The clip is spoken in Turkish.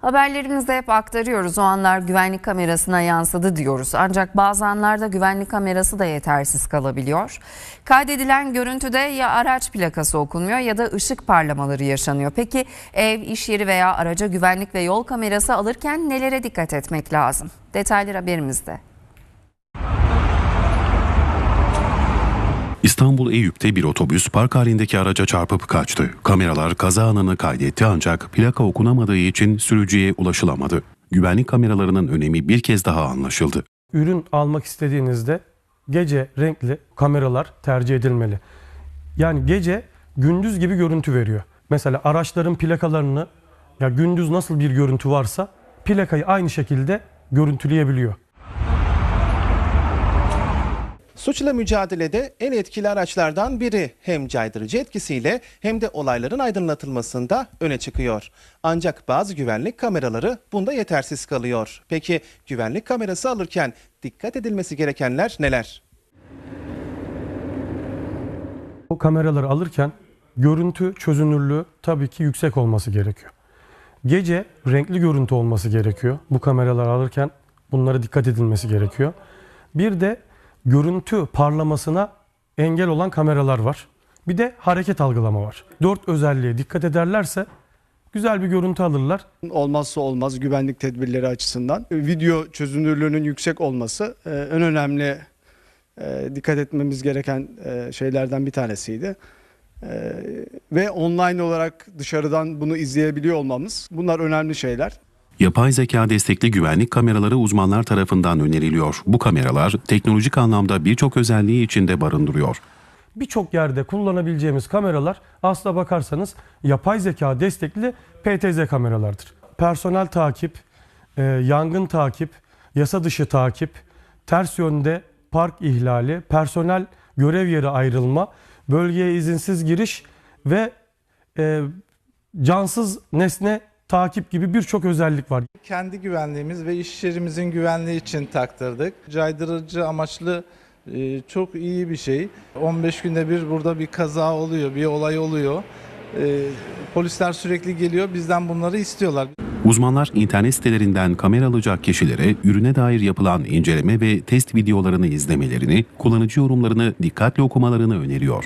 Haberlerimizde hep aktarıyoruz o anlar güvenlik kamerasına yansıdı diyoruz. Ancak bazı anlarda güvenlik kamerası da yetersiz kalabiliyor. Kaydedilen görüntüde ya araç plakası okunmuyor ya da ışık parlamaları yaşanıyor. Peki ev, iş yeri veya araca güvenlik ve yol kamerası alırken nelere dikkat etmek lazım? Detaylar haberimizde. İstanbul Eyüp'te bir otobüs park halindeki araca çarpıp kaçtı. Kameralar kaza anını kaydetti ancak plaka okunamadığı için sürücüye ulaşılamadı. Güvenlik kameralarının önemi bir kez daha anlaşıldı. ürün almak istediğinizde gece renkli kameralar tercih edilmeli. Yani gece gündüz gibi görüntü veriyor. Mesela araçların plakalarını ya gündüz nasıl bir görüntü varsa plakayı aynı şekilde görüntüleyebiliyor. Suçla mücadelede en etkili araçlardan biri hem caydırıcı etkisiyle hem de olayların aydınlatılmasında öne çıkıyor. Ancak bazı güvenlik kameraları bunda yetersiz kalıyor. Peki güvenlik kamerası alırken dikkat edilmesi gerekenler neler? O kameraları alırken görüntü çözünürlüğü tabii ki yüksek olması gerekiyor. Gece renkli görüntü olması gerekiyor. Bu kameraları alırken bunlara dikkat edilmesi gerekiyor. Bir de görüntü parlamasına engel olan kameralar var. Bir de hareket algılama var. Dört özelliğe dikkat ederlerse güzel bir görüntü alırlar. olmazsa olmaz güvenlik tedbirleri açısından video çözünürlüğünün yüksek olması e, en önemli e, dikkat etmemiz gereken e, şeylerden bir tanesiydi. Ve online olarak dışarıdan bunu izleyebiliyor olmamız bunlar önemli şeyler. Yapay zeka destekli güvenlik kameraları uzmanlar tarafından öneriliyor. Bu kameralar teknolojik anlamda birçok özelliği içinde barındırıyor. Birçok yerde kullanabileceğimiz kameralar aslına bakarsanız yapay zeka destekli PTZ kameralardır. Personel takip, e, yangın takip, yasa dışı takip, ters yönde park ihlali, personel görev yeri ayrılma, bölgeye izinsiz giriş ve e, cansız nesne takip gibi birçok özellik var. kendi güvenliğimiz ve iş yerimizin güvenliği için taktırdık. Caydırıcı amaçlı e, çok iyi bir şey. 15 günde bir burada bir kaza oluyor, bir olay oluyor. E, Polisler sürekli geliyor, bizden bunları istiyorlar. Uzmanlar internet sitelerinden kamera alacak kişilere ürüne dair yapılan inceleme ve test videolarını izlemelerini, kullanıcı yorumlarını dikkatli okumalarını öneriyor.